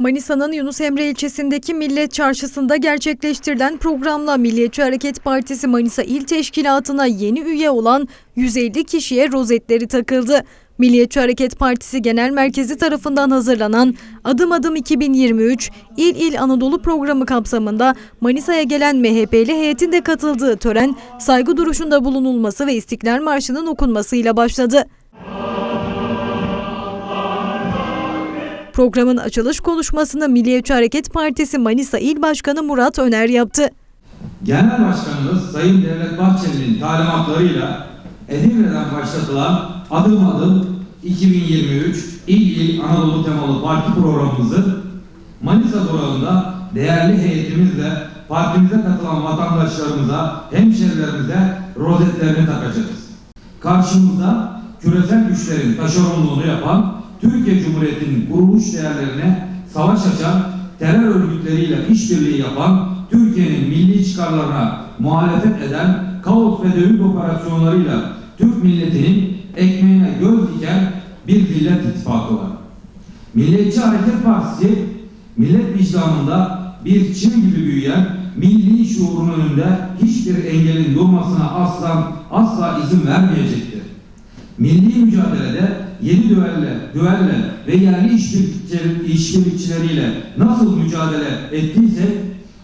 Manisa'nın Yunus Emre ilçesindeki Millet Çarşısı'nda gerçekleştirilen programla Milliyetçi Hareket Partisi Manisa İl Teşkilatı'na yeni üye olan 150 kişiye rozetleri takıldı. Milliyetçi Hareket Partisi Genel Merkezi tarafından hazırlanan Adım Adım 2023 İl İl Anadolu programı kapsamında Manisa'ya gelen MHP'li heyetin de katıldığı tören saygı duruşunda bulunulması ve İstiklal Marşı'nın okunmasıyla başladı. Programın açılış konuşmasını Milliyetçi Hareket Partisi Manisa İl Başkanı Murat Öner yaptı. Genel Başkanımız Sayın Devlet Bahçeli'nin talimatlarıyla Edirne'den başlatılan adım adım 2023 İl İl Anadolu temalı parti programımızı Manisa durağında değerli heyetimizle partimize katılan vatandaşlarımıza, hemşerilerimize rozetlerini takacağız. Karşımızda küresel güçlerin taşeronluğunu yapan Türkiye Cumhuriyeti'nin kuruluş değerlerine savaş açan terör örgütleriyle işbirliği yapan Türkiye'nin milli çıkarlarına muhalefet eden kaos ve dövüş operasyonlarıyla Türk milletinin ekmeğine göz diken bir millet ittifakı var. Milliyetçi Hareket Partisi millet vicdanında bir çim gibi büyüyen milli şuurun önünde hiçbir engelin durmasına asla asla izin vermeyecektir. Milli mücadelede yeni düelle, düelle ve yerli işbirlikçi- işbirlikçileriyle nasıl mücadele ettiysek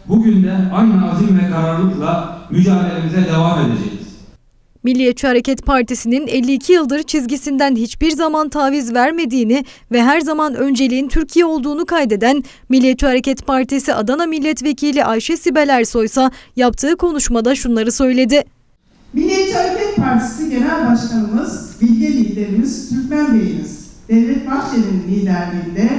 bugün de aynı azim ve kararlılıkla mücadelemize devam edeceğiz. Milliyetçi Hareket Partisi'nin 52 yıldır çizgisinden hiçbir zaman taviz vermediğini ve her zaman önceliğin Türkiye olduğunu kaydeden Milliyetçi Hareket Partisi Adana Milletvekili Ayşe Sibel Ersoy ise yaptığı konuşmada şunları söyledi. Milliyetçi Hareket Partisi Genel Başkanımız, bilge liderimiz Türkmen Bey'imiz, Devlet Bahçeli'nin liderliğinde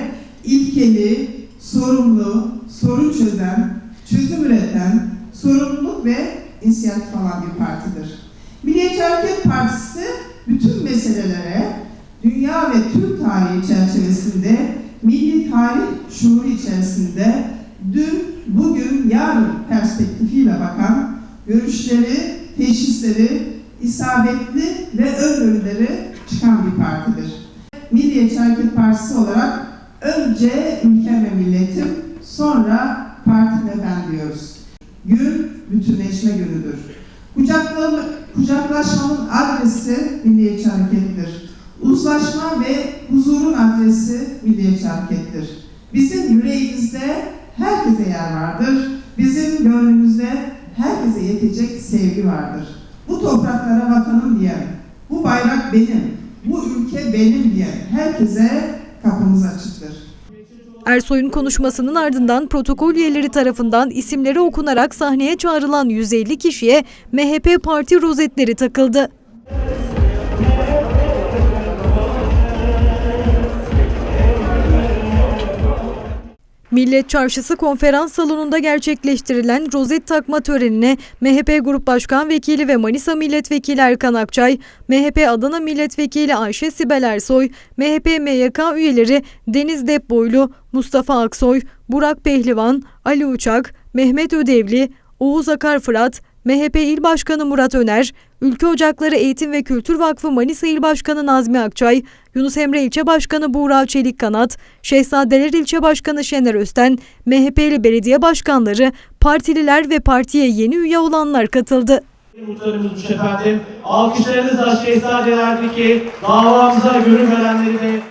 ilkeli, sorumlu, sorun çözen, çözüm üreten, sorumluluk ve inisiyatif alan bir partidir. Milliyetçi Hareket Partisi bütün meselelere dünya ve Türk tarihi çerçevesinde milli tarih şuuru içerisinde dün, bugün, yarın perspektifiyle bakan görüşleri, teşhisleri, isabetli ve öngörüleri çıkan bir partidir. Milliyetçi Hareket Partisi olarak önce ülkem ve milletim, sonra partim ve ben diyoruz. Gün bütünleşme günüdür. Kucaklama, kucaklaşmanın adresi Milliyetçi Hareket'tir. Uzlaşma ve huzurun adresi Milliyetçi Hareket'tir. Bizim yüreğimizde herkese yer vardır. Bizim gönlümüzde herkese yetecek sevgi vardır. Bu topraklara vatanım diyen, bu bayrak benim, bu ülke benim diyen herkese kapımız açıktır. Ersoy'un konuşmasının ardından protokol üyeleri tarafından isimleri okunarak sahneye çağrılan 150 kişiye MHP parti rozetleri takıldı. Millet Çarşısı konferans salonunda gerçekleştirilen rozet takma törenine MHP Grup Başkan Vekili ve Manisa Milletvekili Erkan Akçay, MHP Adana Milletvekili Ayşe Sibel Ersoy, MHP MYK üyeleri Deniz Depboylu, Mustafa Aksoy, Burak Pehlivan, Ali Uçak, Mehmet Ödevli, Oğuz Akar Fırat, MHP İl Başkanı Murat Öner, Ülke Ocakları Eğitim ve Kültür Vakfı Manisa İl Başkanı Nazmi Akçay, Yunus Emre İlçe Başkanı Buğra Çelik Kanat, Şehzadeler İlçe Başkanı Şener Östen, MHP'li belediye başkanları, partililer ve partiye yeni üye olanlar katıldı. Muhtarımız efendim. Alkışlarınızla Şehzadelerdeki davamıza gönül verenleri de